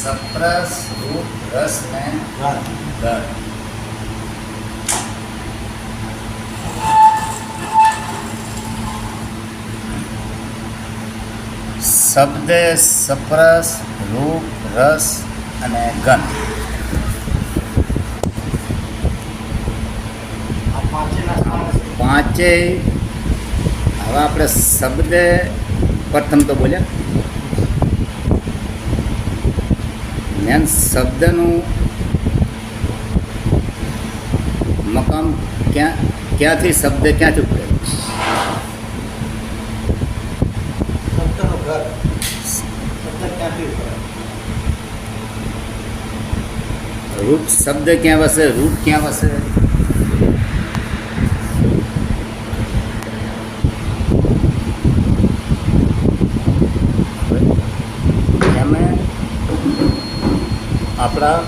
સપ્રસ રૂપ રસ ને ગણ શબ્દ સપ્રસ રૂપ રસ અને ગણ આ પાંચેના સ્થાન પાંચેય. હવે આપણે શબ્દ પ્રથમ તો બોલ્યા. મેન શબ્દનું મકામ ક્યાં ક્યાંથી શબ્દ ક્યાંથી ઉપડે શબ્દનું ઘર. શબ્દ ક્યાંથી ઊભો? રૂપ શબ્દ ક્યાં વસે? રૂપ ક્યાં વસે એમે આપણા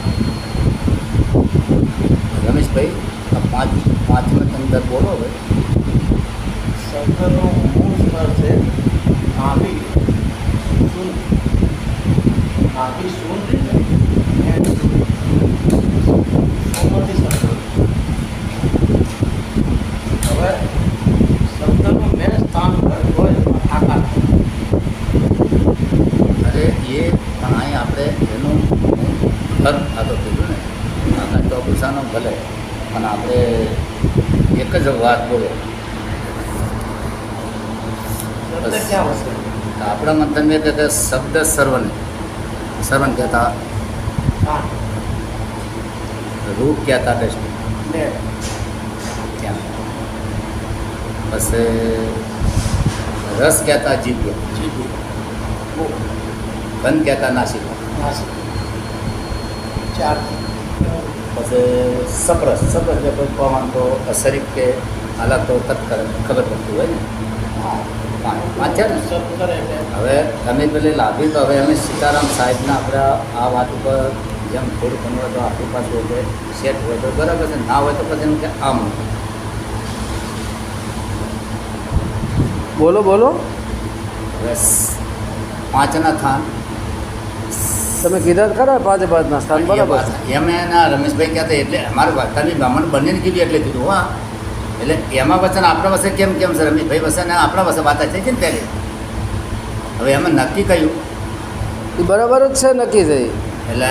રમેશભાઈ, આ પાંચ પાંચમાં અંદર બોલો હવે. શબ્દનું મૂળ સ્વર છે નાભી શૂન નાભી શૂન and શૂન્યથી શબ્દ હવે શબ્દનું મેન સ્થાન ઘર હોય આકાર અરે એ પણ અહીં આપણે એનું ઘર આ તો કીધું ને આકાશ તો ભૂષાનો ભલે પણ આપણે એક જ વાત બોલો. આપણા એ કે શબ્દ સર્વન સર્વન કહેતા. રૂપ કહેતા દ્રષ્ટિ પછી રસ કહેતા જીભ. જીભ. બંધ કહેતા નાસિક. નાસિક. ચાર. પછી સપરસ સપરસ જે કોઈ પવન તો શરીર કે હાલત તો તત્કર ખબર પડતી હોય ને. પાંચ પાંચ ને કરે હવે તમે પેલી લાભી તો હવે અમે સીતારામ સાહેબના આપણા આ વાત ઉપર જેમ થોડું ઘણું હોય તો આપણી પાસે હોય તો સેટ હોય તો બરાબર છે ના હોય તો પછી એમ કે આમ બોલો બોલો. બસ પાંચના થાન. તમે કીધા ખરા પાંચે પાંચના સ્થાન બરાબર એમ ના રમેશભાઈ કહેતા એટલે અમારે વાર્તાની બ્રાહ્મણ બંનેને કીધું એટલે કીધું હા. એટલે એમાં વચન આપણા વસે કેમ કેમ છે? રમેશભાઈ ને આપણા વસે વાત થઈ છે ને પહેલી. હવે એમાં નક્કી કહ્યું એ બરાબર જ છે નક્કી થઈ. એટલે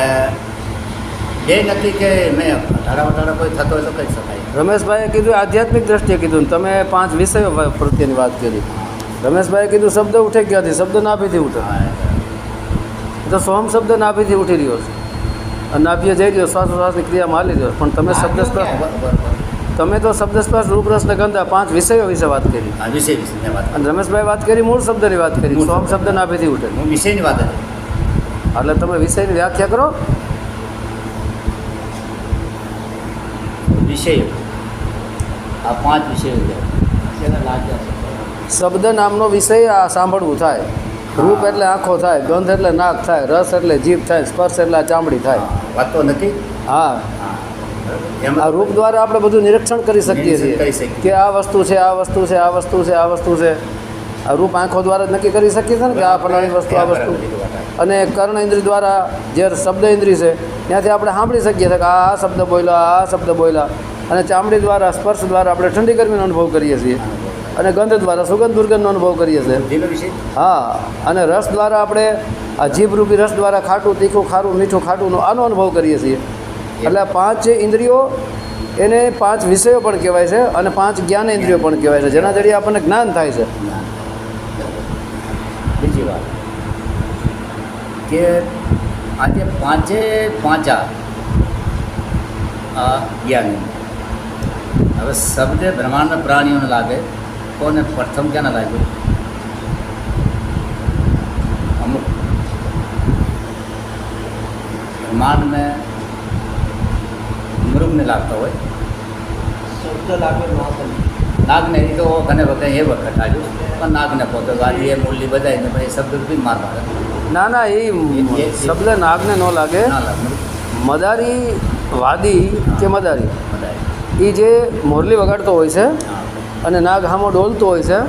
એ નક્કી કે મેં અઢારા વટાડા કોઈ થતો હોય તો કહી શકાય. રમેશભાઈએ કીધું આધ્યાત્મિક દ્રષ્ટિએ કીધું તમે પાંચ વિષયો પ્રત્યેની વાત કરી. રમેશભાઈએ કીધું શબ્દ ઉઠે ક્યાંથી? શબ્દ નાભીથી ઉઠે. હા, તો સોહમ શબ્દ નાભીથી ઉઠી રહ્યો છે. અને નાભીએ જઈ રહ્યો શ્વાસોશ્વાસની ક્રિયામાં હાલી રહ્યો. પણ તમે શબ્દ. તમે તો શબ્દ સ્પર્શ રૂપ રસ ને ગંધ પાંચ વિષયો વિશે વાત કરી. અને રમેશભાઈ વાત કરી મૂળ શબ્દની વાત કરી. સોમ શબ્દ. નાભીથી ઉઠે. વિષયની વાત હતી એટલે તમે વિષયની વ્યાખ્યા કરો. વિષય. આ પાંચ વિષયો શબ્દ નામનો વિષય આ સાંભળવું થાય. રૂપ એટલે આંખો થાય ગંધ એટલે નાક થાય રસ એટલે જીભ થાય સ્પર્શ એટલે ચામડી થાય. વાત તો નથી? હા. હા આ રૂપ દ્વારા આપણે બધું નિરીક્ષણ કરી શકીએ છીએ કે આ વસ્તુ છે આ વસ્તુ છે આ વસ્તુ છે આ વસ્તુ છે. આ રૂપ આંખો દ્વારા જ નક્કી કરી શકીએ છીએ ને કે આ ફલાણી વસ્તુ આ વસ્તુ. અને કર્ણ ઇન્દ્રિય દ્વારા જે શબ્દ ઇન્દ્રિય છે ત્યાંથી આપણે સાંભળી શકીએ છીએ કે આ આ શબ્દ બોલ્યા આ શબ્દ બોલ્યા. અને ચામડી દ્વારા સ્પર્શ દ્વારા આપણે ઠંડી ગરમીનો અનુભવ કરીએ છીએ. અને ગંધ દ્વારા સુગંધ દુર્ગંધનો અનુભવ કરીએ છીએ. હા અને રસ દ્વારા આપણે આ જીભરૂપી રસ દ્વારા ખાટું તીખું ખારું મીઠું ખાટું આનો અનુભવ કરીએ છીએ. એટલે પાંચ ઇન્દ્રિયો એને પાંચ વિષયો પણ કહેવાય છે અને પાંચ જ્ઞાન ઇન્દ્રિયો પણ કહેવાય છે જેના જરીએ આપણને જ્ઞાન થાય છે. બીજી વાત. કે આજે પાંચે પાંચા આ જ્ઞાન. હવે શબ્દે બ્રહ્માંડ પ્રાણીઓને લાગે કોને પ્રથમ ક્યાંને લાગ્યો અમુક. બ્રહ્માંડને મૃગને લાગતો હોય. શબ્દ લાગે નાગને એ તો ઘણે વખત એ વખત આવ્યું પણ નાગને પોતે વાલી એ મૂલ્ય બધાઈને પછી શબ્દ બી માર મારે. ના ના એ શબ્દ નાગને ન લાગે. ના મદારી વાદી કે મદારી? બધાય એ જે મોરલી વગાડતો હોય છે અને નાગ હામો ડોલતો હોય છે.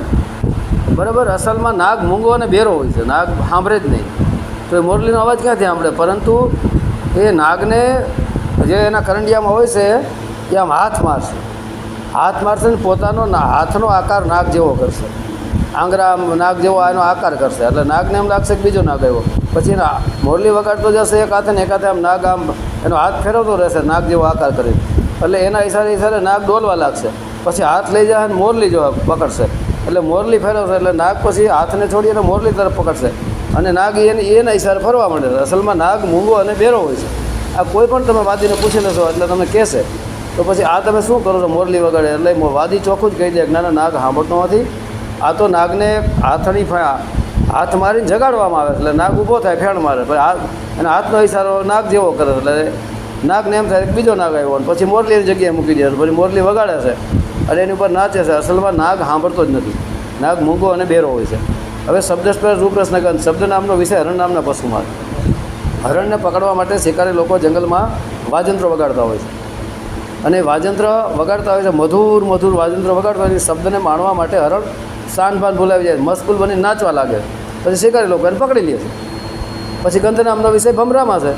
બરાબર? અસલમાં નાગ મૂંગો અને બેરો હોય છે. નાગ સાંભળે જ નહીં. તો એ મોરલીનો અવાજ ક્યાંથી સાંભળે પરંતુ એ નાગને જે એના કરંડિયામાં હોય છે, એ આમ હાથ મારશે. હાથ મારશે ને પોતાનો હાથનો આકાર નાગ જેવો કરશે. આંગરા નાગ જેવો એનો આકાર કરશે. એટલે નાગને એમ લાગશે કે બીજો નાગ આવ્યો. પછી મોરલી વગાડતો જશે એક હાથે ને એક હાથે આમ નાગ આમ એનો હાથ ફેરવતો રહેશે, નાગ જેવો આકાર કરી એટલે એના હિસાબે હિસાબે નાગ ડોલવા લાગશે. પછી હાથ લઈ જાય અને મોરલી જેવા પકડશે. એટલે મોરલી ફેરવશે એટલે નાગ પછી હાથને છોડી અને મોરલી તરફ પકડશે. અને નાગ એને એના હિસાબે ફરવા માંડે છે. અસલમાં નાગ મૂંગો અને બેરો હોય છે. આ કોઈ પણ તમે વાદીને પૂછી લેશો એટલે તમે કહેશે. તો પછી આ તમે શું કરો છો મોરલી વગાડે એટલે વાદી ચોખ્ખું જ કહી દે કે ના ના, નાગ સાંભળતો નથી. આ તો નાગને હાથની ફા- હાથ મારીને જગાડવામાં આવે. એટલે નાગ ઊભો થાય, ફેણ મારે. હાથ અને હાથનો ઈશારો નાગ જેવો કરે. એટલે નાગને એમ થાય બીજો નાગ આવ્યો પછી મોરલીની જગ્યાએ મૂકી દે પછી મોરલી વગાડે છે. અને એની ઉપર નાચે છે અસલમાં નાગ સાંભળતો જ નથી. નાગ મૂંગો અને બેરો હોય છે. હવે શબ્દસ્પર્શ રૂપરસને ગંધ શબ્દ નામનો વિષય હરણ નામના પશુમાં. હરણને પકડવા માટે શિકારી લોકો જંગલમાં વાજંત્રો વગાડતા હોય છે. અને વાજંત્ર વગાડતા હોય છે. મધુર મધુર વાજંત્ર વગાડતા હોય શબ્દને માણવા માટે હરણ શાન ભાન ભૂલાવી જાય. મસ્કુલ બની નાચવા લાગે. પછી શિકારી લોકો એને પકડી લે છે. પછી ગંધ નામનો વિષય ભમરામાં છે.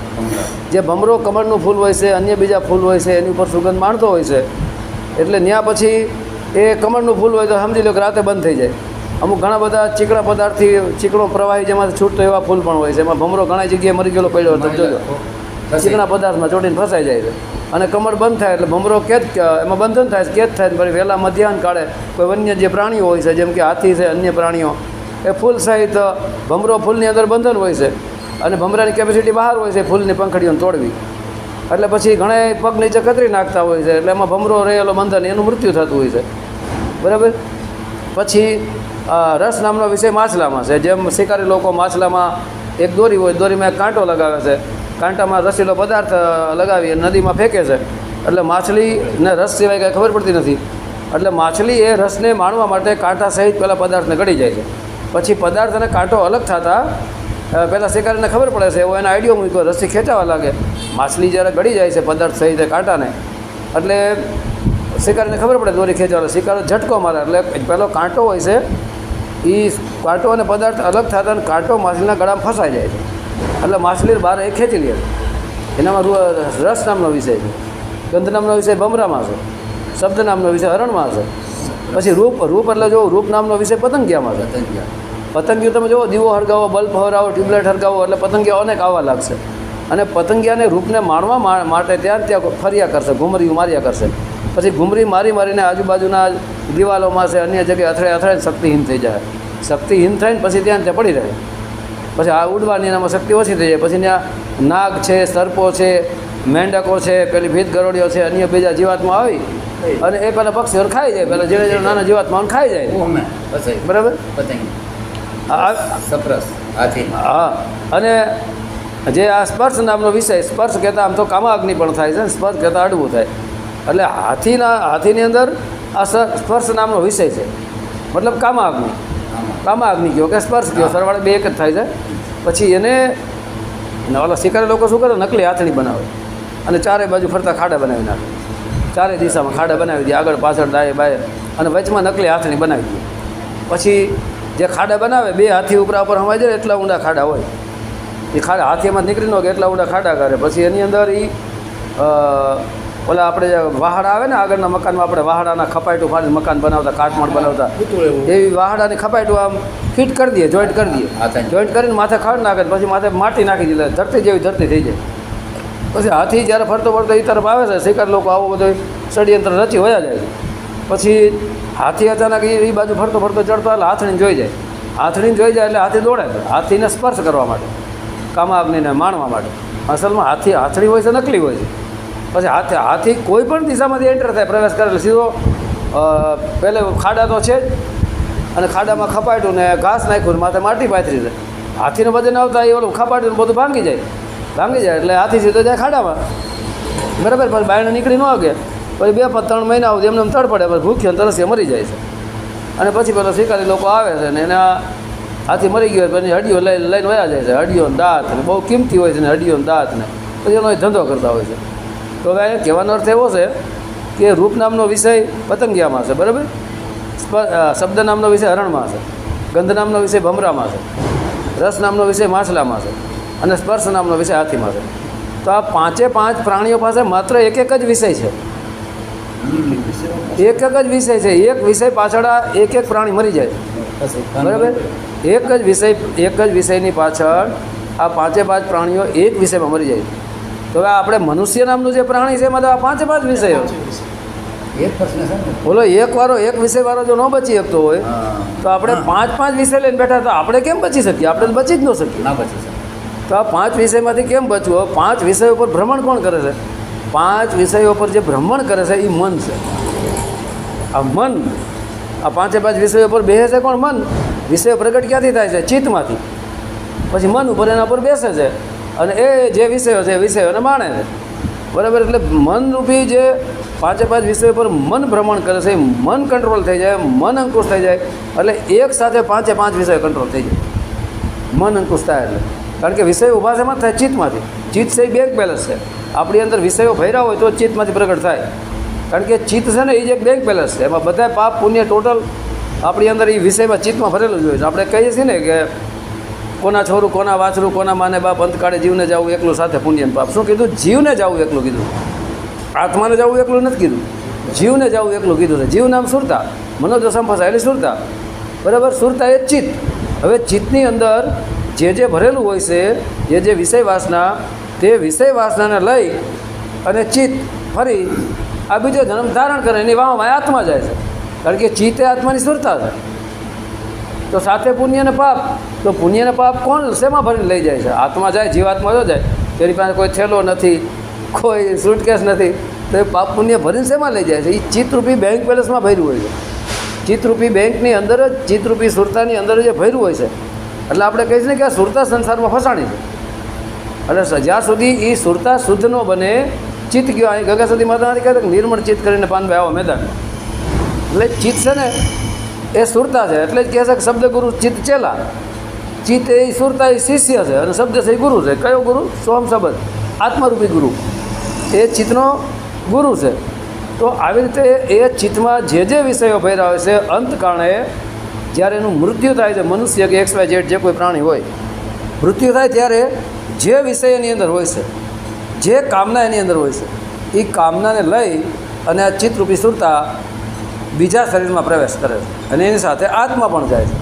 જે ભમરો કમળનું ફૂલ હોય છે, અન્ય બીજા ફૂલ હોય છે, એની ઉપર સુગંધ માણતો હોય છે. એટલે ત્યાં પછી એ કમળનું ફૂલ હોય તો સમજી લો કે રાતે બંધ થઈ જાય. અમુક ઘણા બધા ચીકણા પદાર્થથી ચીકણો પ્રવાહી જેમાંથી છૂટતો એવા ફૂલ પણ હોય છે. એમાં ભમરો ઘણા જગ્યાએ મરી ગયેલો પડ્યો હતો, જોજો. ચીકણા પદાર્થમાં ચોટીને ફસાઈ જાય છે. અને કમર બંધ થાય એટલે ભમરો કેદ એમાં બંધન થાય, કેદ થાય ફરી વહેલા મધ્યાહન કાળે કોઈ વન્ય જે પ્રાણીઓ હોય છે, જેમ કે હાથી છે, અન્ય પ્રાણીઓ, એ ફૂલ સહિત ભમરો ફૂલની અંદર બંધન હોય છે. અને ભમરાની કેપેસિટી બહાર હોય છે, ફૂલની પંખડીઓને તોડવી. એટલે પછી ઘણા પગ નીચે કતરી નાખતા હોય છે, એટલે એમાં ભમરો રહેલો બંધન, એનું મૃત્યુ થતું હોય છે. બરાબર? પછી રસ નામનો વિષય માછલામાં છે, જેમ શિકારી લોકો માછલામાં એક દોરી હોય, દોરીમાં એક કાંટો લગાવે છે. કાંટામાં રસીલો પદાર્થ લગાવી નદીમાં ફેંકે છે. એટલે માછલીને રસ સિવાય કાંઈ ખબર પડતી નથી. એટલે માછલી એ રસને માણવા માટે કાંટા સહિત પહેલાં પદાર્થને ગળી જાય છે. પછી પદાર્થ અને કાંટો અલગ થતાં પહેલાં શિકારીને ખબર પડે છે એવો એનો આઈડિયો મૂક્યો રસી ખેંચાવા લાગે. માછલી જ્યારે ગળી જાય છે પદાર્થ સહી એ કાંટાને. એટલે શિકારીને ખબર પડે દોરી ખેંચવા શિકારો ઝટકો મારે, એટલે પહેલો કાંટો હોય છે એ કાંટો અને પદાર્થ અલગ થતા કાંટો માછલીના ગળામાં ફસાઈ જાય છે. એટલે માછલી બહાર એ ખેંચી લે. છે એનામાં રસ નામનો વિષય છે. ગંધ નામનો વિષય ભમરામાં છે. શબ્દ નામનો વિષય હરણમાં છે. પછી રૂપ રૂપ એટલે જો રૂપ નામનો વિષય પતંગિયામાં છે. પતંગિયું તમે જુઓ દીવો હરગાવો બલ્બ હરાવો ટ્યુબલાઇટ હળગાવો એટલે પતંગિયા અનેક આવવા લાગશે. અને પતંગિયાને રૂપને માણવા માટે ત્યાં ત્યાં ફર્યા કરશે ઘૂમરી માર્યા કરશે. પછી ઘુમરી મારી મારીને આજુબાજુના દિવાલોમાં છે અન્ય જગ્યાએ અથડે અથડાય શક્તિહીન થઈ જાય. શક્તિહીન થઈને પછી ત્યાં ત્યાં પડી રહે. પછી આ ઉડવાની એનામાં શક્તિ ઓછી થઈ જાય. પછી ત્યાં નાગ છે સર્પો છે મેંડકો છે પેલી ભીત ગરોડીઓ છે અન્ય બીજા જીવાતમાં આવી અને એ પેલા પક્ષીઓને ખાઈ જાય. પેલા જેને જેને નાના જીવાતમાં ખાઈ જાય. બરાબર? સપ્રસ હાથી હા અને જે આ સ્પર્શ નામનો વિષય સ્પર્શ કહેતા આમ તો કામાગ્નિ પણ થાય છે સ્પર્શ કહેતા અડવું થાય. એટલે હાથીના હાથીની અંદર આ સ્પર્શ નામનો વિષય છે. મતલબ કામાગ્નિ. કામાગ્નિ કયો કે સ્પર્શ કયો? સરવાળે બે એક જ થાય છે. પછી એને ઓલા શિકારી લોકો શું કરે? નકલી હાથણી બનાવે. અને ચારે બાજુ ફરતા ખાડા બનાવી નાખે. ચારે દિશામાં ખાડા બનાવી દે આગળ પાછળ દાએ બાય અને વચમાં નકલી હાથણી બનાવી દે. પછી જે ખાડા બનાવે બે હાથી ઉપરા ઉપર હમાઈ જાય એટલા ઊંડા ખાડા હોય. એ ખાડા હાથીમાં નીકળી ન કે એટલા ઊંડા ખાડા કરે. પછી એની અંદર એ ઓલા આપણે જે વહાડા આવે ને આગળના મકાનમાં આપણે વહાડાના ખપાટું ફાડીને મકાન બનાવતા કાટમાળ બનાવતા એવી. વાહડાની ખપાયટું આમ ફિટ કરી દઈએ જોઈન્ટ કરી દઈએ. જોઈન્ટ કરીને માથે ખાડ નાખે પછી માથે માટી નાખી દે ધરતી જેવી ધરતી થઈ જાય. પછી હાથી જ્યારે ફરતો ફરતો એ તરફ આવે છે શિકાર લોકો આવો બધો ષડયંત્ર રચી વયા જાય. છે પછી હાથી અચાનક એ બાજુ ફરતો ફરતો ચડતો એટલે હાથણીને જોઈ જાય. હાથણીને જોઈ જાય એટલે હાથી દોડે હાથીને સ્પર્શ કરવા માટે, કામાગ્નિને માણવા માટે. અસલમાં હાથી હાથણી હોય છે, નકલી હોય છે. પછી હાથી હાથી કોઈ પણ દિશામાંથી એન્ટર થાય, પ્રવેશ કરે સીધો પહેલે ખાડા તો છે જ, અને ખાડામાં ખપાટ્યું ને ઘાસ નાખ્યું માથે માટી પાથરી છે હાથીને વજન આવતા, એ ઓલું ખપાટ્યું બધું ભાંગી જાય. ભાંગી જાય એટલે હાથી સીધો જાય ખાડામાં. બરાબર પછી બાયણે નીકળી ન વાગે પછી બે ત્રણ મહિના સુધી એમને એમ તડ પડે, પછી અને તરસ્યો મરી જાય છે. અને પછી પેલો શિકારી લોકો આવે છે ને એના હાથી મરી ગયો પછી હડીઓ લઈ લઈને વયા જાય છે. હડીઓ દાંત ને બહુ કિંમતી હોય છે ને હડીઓ દાંત ને. પછી એનો ધંધો કરતા હોય છે. તો હવે અહીંયા કહેવાનો અર્થ એવો છે કે રૂપ નામનો વિષય પતંગિયામાં છે, બરાબર? શબ્દ નામનો વિષય હરણમાં છે. ગંધ નામનો વિષય ભમરામાં છે. રસ નામનો વિષય માછલામાં છે. અને સ્પર્શ નામનો વિષય હાથીમાં છે. તો આ પાંચે પાંચ પ્રાણીઓ પાસે માત્ર એક એક જ વિષય છે. એક એક જ વિષય છે. એક વિષય પાછળ આ એક એક પ્રાણી મરી જાય. બરાબર? એક જ વિષય એક જ વિષયની પાછળ આ પાંચે પાંચ પ્રાણીઓ એક વિષયમાં મરી જાય. તો હવે આપણે મનુષ્ય નામનું જે પ્રાણી છે એમાં તો આ પાંચે પાંચ વિષયો. બોલો એક વારો એક વિષય વાળો જો ન બચી શકતો હોય તો આપણે પાંચ પાંચ વિષય લઈને બેઠા તો આપણે કેમ બચી શકીએ? આપણે બચી જ ન શકીએ. ના બચી શકીએ. તો આ પાંચ વિષયમાંથી કેમ બચવું? પાંચ વિષયો ઉપર ભ્રમણ કોણ કરે છે? પાંચ વિષયો પર જે ભ્રમણ કરે છે એ મન છે. આ મન, આ પાંચે પાંચ વિષયો પર બેસે છે કોણ? મન. વિષયો પ્રગટ ક્યાંથી થાય છે? ચિત્તમાંથી. પછી મન ઉપર એના પર બેસે છે. અને એ જે વિષયો છે, એ વિષયોને માણે છે. બરાબર? એટલે મનરૂપી જે પાંચે પાંચ વિષયો પર મન ભ્રમણ કરે છે મન કંટ્રોલ થઈ જાય, મન અંકુશ થઈ જાય. એટલે એક સાથે પાંચે પાંચ વિષયો કંટ્રોલ થઈ જાય. મન અંકુશ થાય એટલે. કારણ કે વિષયો ઊભા શેમાં થાય ચિત્તમાંથી. ચિત્ત છે એ બેંક બેલેન્સ છે. આપણી અંદર વિષયો ભર્યા હોય તો ચિત્તમાંથી પ્રગટ થાય. કારણ કે ચિત્ત છે ને એ જ એક બેંક બેલેન્સ છે. એમાં બધા પાપ, પુણ્ય ટોટલ આપણી અંદર એ વિષયમાં ચિત્તમાં ભરેલું જ હોય છે. આપણે કહીએ છીએ ને કે કોના છોરું, કોના વાછરું, કોના માને બાપ અંતકાળે જીવને જવું એકલું સાથે પુણ્ય પાપ. શું કીધું? જીવને જવું એકલું કીધું. આત્માને જવું એકલું નથી કીધું. જીવને જવું એકલું કીધું છે. જીવ નામ સુરતા. મનોદશા ફસાયેલી સુરતા. બરાબર? સુરતા એ ચિત્ત. હવે ચિત્તની અંદર જે જે ભરેલું હોય છે, જે જે વિષય વાસના તે વિષય વાસનાને લઈ અને ચિત્ત ફરી આ બીજો જન્મ ધારણ કરે, એની વાહમાં આત્મા જાય છે. કારણ કે ચિત્ત એ આત્માની સુરતા છે. તો સાથે પુણ્ય પાપ, તો પુણ્ય પાપ કોણ શેમાં ભરીને લઈ જાય છે? આત્મા જાય, જીવાત્મા જો જાય. તેની પાસે કોઈ થેલો નથી, કોઈ સુટકેસ નથી, તો એ પાપ પુણ્ય ભરીને શેમાં લઈ જાય છે? એ ચિત્તરૂપી બેંક બેલેન્સમાં ભર્યું હોય છે. ચિત્તરૂપી બેંકની અંદર જ, ચિત્તરૂપી સુરતાની અંદર જે ભર્યું હોય છે. એટલે આપણે કહીએ છીએ કે આ સુરતા સંસારમાં ફસાણી છે. એટલે જ્યાં સુધી એ સુરતા શુદ્ધ ન બને, ચિત્ત ગયો, અહીં ગગા સુધી માતા નથી કહેતા કે નિર્મળ ચિત્ત કરીને પાનભાઈ આવો મેદાન એટલે ચિત્ત છે ને, એ સુરતા છે. એટલે જ કહે છે કે શબ્દ ગુરુ ચિત્ત ચેલા. ચિત્ત એ સુરતા એ શિષ્ય છે અને શબ્દ છે એ ગુરુ છે. કયો ગુરુ? સોમ શબ્દ. આત્મરૂપી ગુરુ. એ ચિત્તનો ગુરુ છે. તો આવી રીતે એ ચિત્તમાં જે જે વિષયો ભર્યા હોય છે અંતકાળે જ્યારે એનું મૃત્યુ થાય છે, મનુષ્ય કે એક્સ વાય જેડ જે કોઈ પ્રાણી હોય, મૃત્યુ થાય ત્યારે જે વિષય એની અંદર હોય છે, જે કામના એની અંદર હોય છે, એ કામનાને લઈ અને આ ચિત્તરૂપી સુરતા બીજા શરીરમાં પ્રવેશ કરે છે અને એની સાથે આત્મા પણ જાય છે.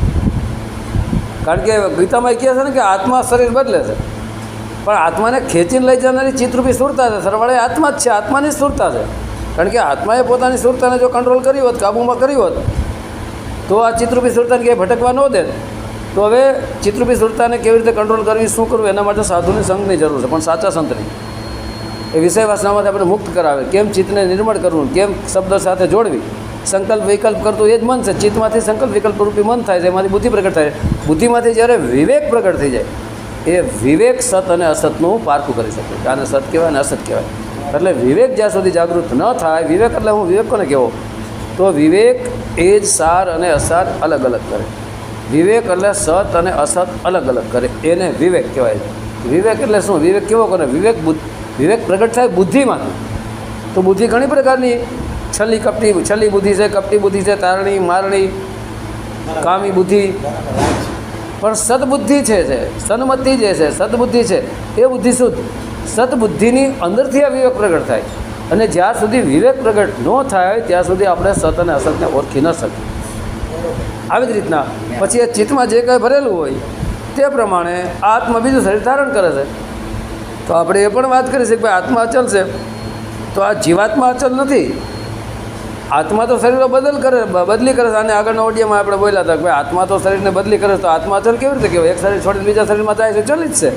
કારણ કે ગીતામાં કહે છે ને કે આત્મા શરીર બદલે છે. પણ આત્માને ખેંચીને લઈ જનારી ચિત્તરૂપી સુરતા છે. સરવાળે આત્મા જ છે, આત્માની સુરતા છે. કારણ કે આત્માએ પોતાની સુરતાને જો કંટ્રોલ કરી હોત, કાબૂમાં કરી હોત તો આ ચિત્રરૂપી સુરતાને ક્યાંય ભટકવા ન દે. તો હવે ચિત્રરૂપી સુરતાને કેવી રીતે કંટ્રોલ કરવી, શું કરવું, એના માટે સાધુની સંઘની જરૂર છે, પણ સાચા સંતની. એ વિષય વાસનામાંથી આપણે મુક્ત કરાવે. કેમ ચિત્તને નિર્મળ કરવું, કેમ શબ્દ સાથે જોડવી? સંકલ્પ, વિકલ્પ કરતું એ જ મન છે. ચિત્તમાંથી સંકલ્પ, વિકલ્પ રૂપી મન થાય છે, એમાંથી બુદ્ધિ પ્રગટ થાય છે. બુદ્ધિમાંથી જ્યારે વિવેક પ્રગટ થઈ જાય, એ વિવેક સત અને અસતનું પારખું કરી શકે આને સત કહેવાય અને અસત કહેવાય. એટલે વિવેક જ્યાં સુધી જાગૃત ન થાય, વિવેક એટલે હું વિવેક કોને કહેવો? તો વિવેક એ જ સાર અને અસાર અલગ અલગ કરે. વિવેક એટલે સત અને અસત અલગ અલગ કરે. એને વિવેક કહેવાય છે. વિવેક એટલે શું? વિવેક કેવો કરે? વિવેક વિવેક પ્રગટ થાય બુદ્ધિમાંથી. તો બુદ્ધિ ઘણી પ્રકારની છલ્લી કપટી, છલ્લી બુદ્ધિ છે, કપટી બુદ્ધિ છે, તારણી, મારણી, કામી બુદ્ધિ. પણ સદબુદ્ધિ છે છે સન્મતિ જે છે, સદબુદ્ધિ છે, એ બુદ્ધિ શુદ્ધ. સદબુદ્ધિની અંદરથી આ વિવેક પ્રગટ થાય અને જ્યાં સુધી વિવેક પ્રગટ ન થાય ત્યાં સુધી આપણે સત અને અસતને ઓળખી ન શકીએ. આવી જ રીતના પછી એ ચિત્તમાં જે કંઈ ભરેલું હોય, તે પ્રમાણે આત્મા બીજું શરીર ધારણ કરે છે. તો આપણે એ પણ વાત કરી છે કે આત્મા અચલ છે. તો આ જીવાત્મા અચલ નથી. આત્મા તો શરીરો બદલ કરે બદલી કરે છે. અને આગળના ઓડિયામાં આપણે બોલ્યા હતા કે આત્મા તો શરીરને બદલી કરે તો આત્મા અચલ કેવી રીતે કહેવાય? એક શરીર છોડીને બીજા શરીરમાં જાય છે, ચલિત છે.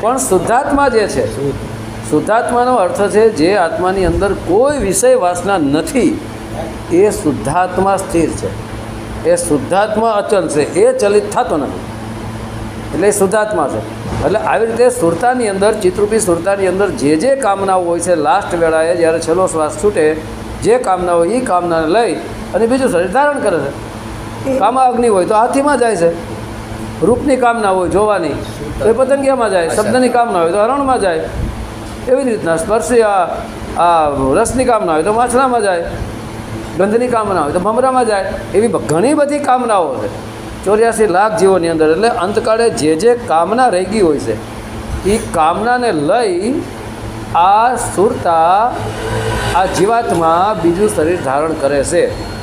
પણ શુદ્ધાત્મા જે છે શુદ્ધાત્માનો અર્થ છે જે આત્માની અંદર કોઈ વિષય વાસના નથી એ શુદ્ધાત્મા સ્થિર છે. એ શુદ્ધાત્મા અચલ છે એ ચલિત થતો નથી. એટલે એ શુદ્ધાત્મા છે. એટલે આવી રીતે સુરતાની અંદર ચિત્રરૂપી સુરતાની અંદર જે જે કામનાઓ હોય છે લાસ્ટ વેળાએ જ્યારે છેલ્લો શ્વાસ છૂટે જે કામના હોય એ કામનાને લઈ અને બીજું શરીર ધારણ કરે છે. કામા અગ્નિ હોય તો હાથીમાં જાય છે. રૂપની કામના હોય જોવાની તો એ પતંગિયામાં જાય શબ્દની કામના હોય તો હરણમાં જાય. એવી રીતના સ્પર્શી આ આ રસની કામના હોય તો માછલામાં જાય, ગંધની કામના હોય તો ભમરામાં જાય, એવી ઘણી બધી કામનાઓ છે. ચોર્યાસી લાખ જીવોની અંદર એટલે અંતકાળે જે જે કામના રહી ગઈ હોય છે એ કામનાને લઈ આ સુરતા આ જીવાતમાં બીજું શરીર ધારણ કરે છે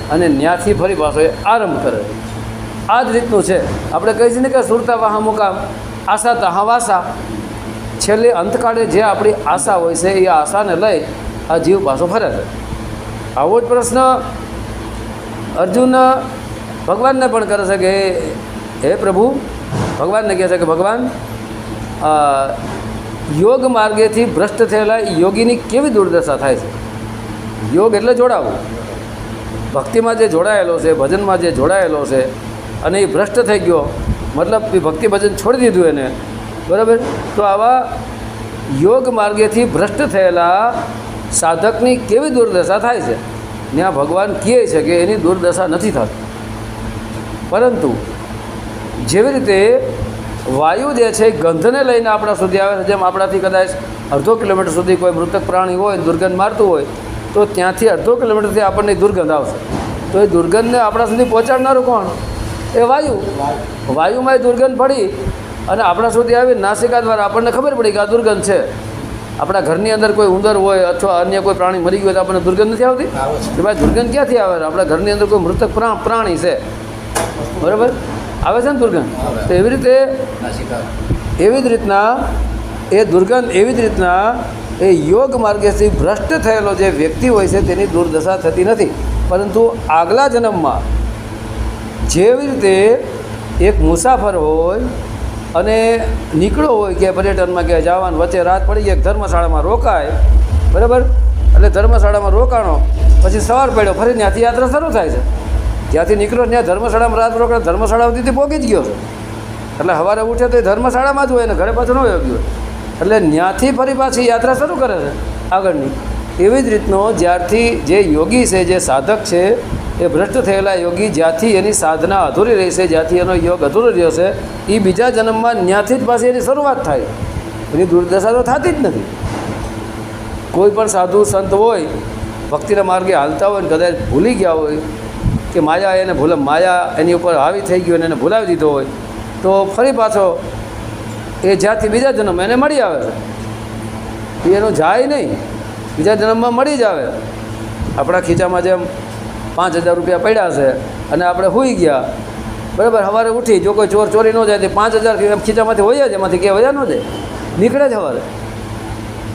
અને ત્યાંથી ફરી પાછો આરંભ કરે છે. આ જ રીતનું છે. આપણે કહીએ છીએ ને કે સુરતા વાહા મુકામ આશા તહા વાસા છેલ્લે અંતકાળે જે આપણી આશા હોય છે, એ આશાને લઈ આ જીવ પાછો ફરે છે. આવો જ પ્રશ્ન અર્જુન ભગવાનને પણ કરે છે કે, હે પ્રભુ, ભગવાનને કહે છે કે, ભગવાન યોગ માર્ગેથી ભ્રષ્ટ થયેલા યોગીની કેવી દુર્દશા થાય છે? યોગ એટલે જોડાવું. ભક્તિમાં જે જોડાયેલો છે, ભજનમાં જે જોડાયેલો છે, અને એ ભ્રષ્ટ થઈ ગયો, મતલબ એ ભક્તિ ભજન છોડી દીધું એને બરાબર? તો આવા યોગ માર્ગેથી ભ્રષ્ટ થયેલા સાધકની કેવી દુર્દશા થાય છે? ત્યાં ભગવાન કહે છે કે એની દુર્દશા નથી થતી. પરંતુ જેવી રીતે વાયુ જે છે ગંધને લઈને આપણા સુધી આવે છે, જેમ આપણાથી કદાચ અડધો કિલોમીટર સુધી કોઈ મૃતક પ્રાણી હોય, દુર્ગંધ મારતું હોય, તો ત્યાંથી અડધો કિલોમીટરથી આપણને દુર્ગંધ આવશે. તો એ દુર્ગંધને આપણા સુધી પહોંચાડનારું કોણ? એ વાયુ. વાયુમાં એ દુર્ગંધ પડી અને આપણા સુધી આવી નાસિકા દ્વારા આપણને ખબર પડી કે આ દુર્ગંધ છે. આપણા ઘરની અંદર કોઈ ઉંદર હોય અથવા અન્ય કોઈ પ્રાણી મરી ગયું હોય તો આપણને દુર્ગંધ નથી આવતી. કે ભાઈ દુર્ગંધ ક્યાંથી આવે? આપણા ઘરની અંદર કોઈ મૃતક પ્રાણી છે. બરાબર? આવે છે ને દુર્ગંધ? તો એવી રીતે એવી જ રીતના એ દુર્ગંધ એવી જ રીતના એ યોગ માર્ગેથી ભ્રષ્ટ થયેલો જે વ્યક્તિ હોય છે તેની દુર્દશા થતી નથી. પરંતુ આગલા જન્મમાં જેવી રીતે એક મુસાફર હોય અને નીકળ્યો હોય કે પર્યટનમાં કે જવાનું, વચ્ચે રાત પડી જાય ધર્મશાળામાં રોકાય. બરાબર? એટલે ધર્મશાળામાં રોકાણો, પછી સવાર પડ્યો, ફરી ત્યાંથી યાત્રા શરૂ થાય છે. જ્યાંથી નીકળો, ત્યાં ધર્મશાળામાં રાત રોકાણ ધર્મશાળા સુધી પહોંચી જ ગયો છે. એટલે સવારે ઉઠે તો એ ધર્મશાળામાં જ હોય ને, ઘરે પાછું ન હોય એટલે ત્યાંથી ફરી પાછી યાત્રા શરૂ કરે છે, આગળની. એવી જ રીતનો જ્યારથી જે યોગી છે, જે સાધક છે, એ ભ્રષ્ટ થયેલા યોગી જ્યાંથી એની સાધના અધૂરી રહી છે જ્યાંથી એનો યોગ અધૂરો રહ્યો છે એ બીજા જન્મમાં ત્યાંથી જ પાછી એની શરૂઆત થાય. એની દુર્દશા તો થતી જ નથી. કોઈ પણ સાધુ સંત હોય, ભક્તિના માર્ગે હાલતા હોય ને કદાચ ભૂલી ગયા હોય કે માયા એને ભૂલ, માયા એની ઉપર હાવી થઈ ગયું અને એને ભૂલાવી દીધો હોય, તો ફરી પાછો એ જ્યાંથી બીજા જન્મ એને મળી આવે છે. એનો જાય નહીં. બીજા જન્મમાં મળી જ આવે. આપણા ખીચામાં જેમ પાંચ હજાર રૂપિયા પડ્યા છે અને આપણે હોઈ ગયા. બરાબર, સવારે ઉઠી, જો કોઈ ચોર ચોરી ન જાય તો પાંચ હજાર ખીચામાંથી હોય જ, એમાંથી કે વયા ન જાય. નીકળે જ સવારે.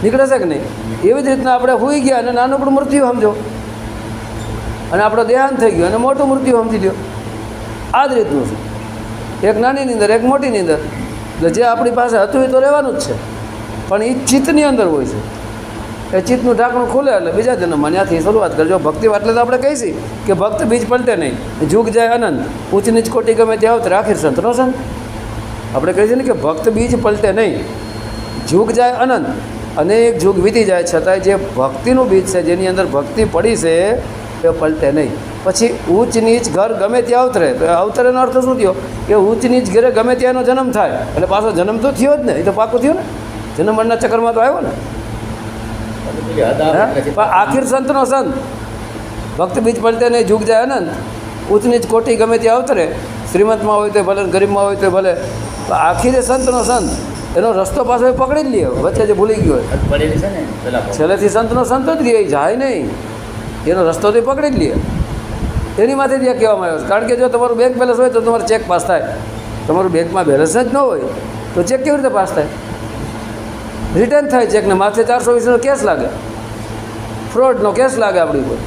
નીકળે છે કે નહીં? એવી જ રીતના આપણે હોઈ ગયા અને નાનકડું મૃત્યુ સમજો. અને આપણો દેહાંત થઈ ગયો અને મોટું મૃત્યુ સમજી લ્યો. આ જ રીતનું છે. એક નાની નીંદર એક મોટીની અંદર. એટલે જે આપણી પાસે હતું એ તો રહેવાનું જ છે. પણ એ ચિત્તની અંદર હોય છે. એ ચિત્તનું ઢાંકણું ખુલે એટલે બીજા જન્મમાં ત્યાંથી શરૂઆત કરજો. ભક્તિ એટલે તો આપણે કહીશી કે ભક્ત બીજ પલટે નહીં. જુગ જાય અનંત. ઊંચ નીચ કોટી ગમે તે આવતરે આખીર સંતનો સંત? આપણે કહીએ છીએ ને કે ભક્ત બીજ પલટે નહીં. જુગ જાય અનંત. અનેક જુગ વીતી જાય. છતાંય જે ભક્તિનું બીજ છે, જેની અંદર ભક્તિ પડી છે, એ પલટે નહીં. પછી ઊંચ નીચ ઘર ગમે ત્યાં અવતરે તો અવતરેનો અર્થ શું થયો? કે ઊંચ નીચ ઘરે ગમે ત્યાંનો જન્મ થાય. એટલે પાછો જન્મ તો થયો જ ને, એ તો પાકું થયો ને. જન્મ ચક્કરમાં તો આવ્યો ને પેલી હદ આવે હા? એટલે પણ આખીર સંતનો સંત. ભક્ત બીજ પડતે નહીં જુગ જાય અનંત ઊંચ નીચ કોટી ગમે ત્યાં અવતરે. શ્રીમંતમાં હોય તો ભલે ગરીબમાં હોય તો ભલે. આખીરે સંતનો સંત એનો રસ્તો પાછો પકડી જ લે વચ્ચે જે ભૂલી ગયો છેલ્લેથી સંતનો સંત જ રહે જાય નહીં. એનો રસ્તો તો પકડી જ લે એની માથે ત્યાં કહેવામાં આવ્યો કારણ કે જો તમારું બેંક બેલેન્સ હોય તો તમારો ચેક પાસ થાય. તમારું બેંકમાં બેલેન્સ જ ન હોય તો ચેક કેવી રીતે પાસ થાય? રિટર્ન થાય ચેકને માથે ચારસો વીસનો કેસ લાગે. ફ્રોડનો કેસ લાગે આપણી ઉપર.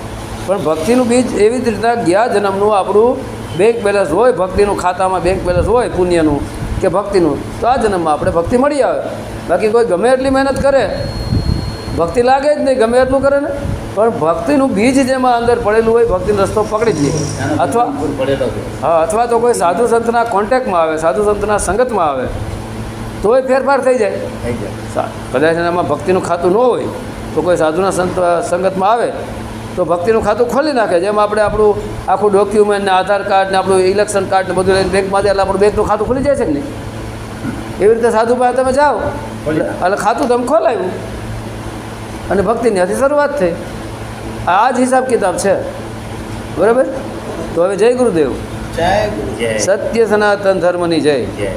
પણ ભક્તિનું બીજ એવી જ રીતના ગયા જન્મનું આપણું બેંક બેલેન્સ હોય ભક્તિનું ખાતામાં બેંક બેલેન્સ હોય પુણ્યનું કે ભક્તિનું તો આ જન્મમાં આપણે ભક્તિ મળી આવે. બાકી કોઈ ગમે એટલી મહેનત કરે ભક્તિ લાગે જ નહીં ગમે એટલું કરે ને. પણ ભક્તિનું બીજ જેમાં અંદર પડેલું હોય ભક્તિનો રસ્તો પકડી જ અથવા છે હા અથવા તો કોઈ સાધુ સંતના કોન્ટેક્ટમાં આવે સાધુ સંતના સંગતમાં આવે. તોય ફેરફાર થઈ જાય. થઈ જાય. કદાચ એનામાં ભક્તિનું ખાતું ન હોય તો કોઈ સાધુના સંત સંગતમાં આવે તો ભક્તિનું ખાતું ખોલી નાખે. જેમ આપણે આપણું આખું ડોક્યુમેન્ટ ને આધાર કાર્ડ ને આપણું ઇલેક્શન કાર્ડ ને બધું લઈને બેંકમાં જાય એટલે આપણું બેંકનું ખાતું ખુલી જાય છે કે નહીં? એવી રીતે સાધુ પાસે તમે જાઓ. એટલે ખાતું તમે ખોલાવ્યું અને ભક્તિની હતી શરૂઆત થઈ. આ જ હિસાબ કિતાબ છે. બરાબર? તો હવે જય ગુરુદેવ. જય. સત્ય સનાતન ધર્મની જય. જય.